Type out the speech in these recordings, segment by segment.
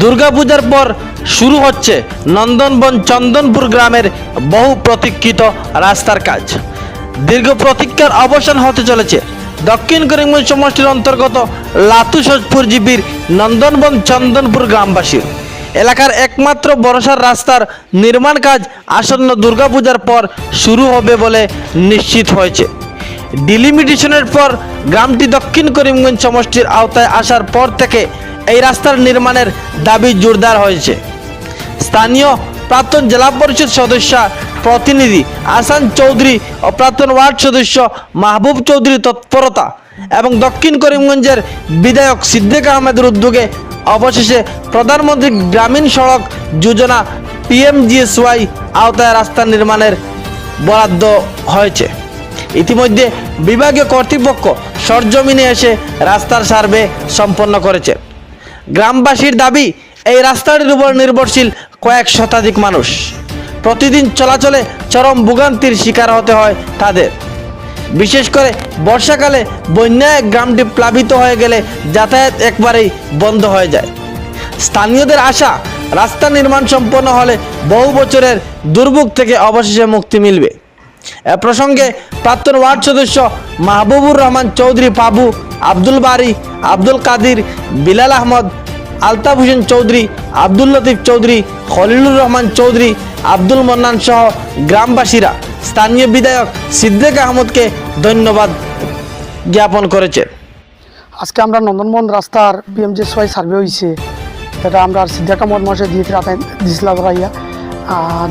দুর্গাপূজার পর শুরু হচ্ছে নন্দনবন চন্দনপুর গ্রামের বহু প্রতীক্ষিত রাস্তার কাজ। দীর্ঘ প্রতীক্ষার অবসান হতে চলেছে। দক্ষিণ করিমগঞ্জ সমষ্টির অন্তর্গত লাতু সজপুর জিপির নন্দনবন চন্দনপুর গ্রামবাসীর এলাকার একমাত্র বরসার রাস্তার নির্মাণ কাজ আসন্ন দুর্গাপূজার পর শুরু হবে বলে নিশ্চিত হয়েছে। ডিলিমিটেশনের পর গ্রামটি দক্ষিণ করিমগঞ্জ সমষ্টির আওতায় আসার পর থেকে এই রাস্তার নির্মাণের দাবি জোরদার হয়েছে। স্থানীয় প্রাক্তন জেলা পরিষদ সদস্য প্রতিনিধি আসান চৌধুরী ও প্রাক্তন ওয়ার্ড সদস্য মাহবুব চৌধুরী তৎপরতা এবং দক্ষিণ করিমগঞ্জের বিধায়ক সিদ্দিক আহমেদের উদ্যোগে অবশেষে প্রধানমন্ত্রী গ্রামীণ সড়ক যোজনা পিএমজিএসওয়াই আওতায় রাস্তা নির্মাণের বরাদ্দ হয়েছে। ইতিমধ্যে বিভাগীয় কর্তৃপক্ষ সরজমিনে এসে রাস্তার সার্ভে সম্পন্ন করেছে। গ্রামবাসীর দাবি, এই রাস্তাটির উপর নির্ভরশীল কয়েক শতাধিক মানুষ। প্রতিদিন চলাচলে চরম ভোগান্তির শিকার হতে হয় তাদের। বিশেষ করে বর্ষাকালে বন্যায় গ্রামটি প্লাবিত হয়ে গেলে যাতায়াত একবারেই বন্ধ হয়ে যায়। স্থানীয়দের আশা, রাস্তা নির্মাণ সম্পন্ন হলে বহু বছরের দুর্ভোগ থেকে অবশেষে মুক্তি মিলবে। এ প্রসঙ্গে প্রাক্তন ওয়ার্ড সদস্য মাহবুবুর রহমান চৌধুরী পাবু আব্দুল বারি, আব্দুল কাদির, বিলাল আহমদ, আলতাফ চৌধুরী, আব্দুল লতিফ চৌধুরী, খলিলুর রহমান চৌধুরী, আব্দুল মন্নান সহ গ্রামবাসীরা স্থানীয় বিধায়ক সিদ্দিক আহমদকে ধন্যবাদ জ্ঞাপন করেছে। আজকে আমরা নন্দনমোহন রাস্তার পিএমজি সোয়াই সার্ভে হয়েছে এটা আমরা সিদ্দিক আহমদ মহাশয় দিয়ে দিছিলাম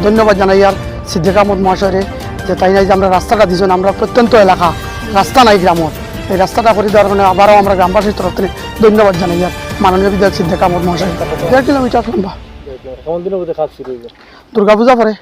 ধন্যবাদ জানাই আর সিদ্দিক আহমদ মহাশয়রে। যে তাই নাই যে আমরা রাস্তাটা দিয়েছেন আমরা প্রত্যন্ত এলাকা রাস্তা নাই গ্রামত। এই রাস্তাটা করে দেওয়ার কারণে আবারও আমরা গ্রামবাসীর তরফ থেকে ধন্যবাদ জানাই। আর মাননীয় বিধায়ক সিদ্ধে কামর মহাশয়। দেড় কিলোমিটার লম্বা দুর্গাপূজা পরে।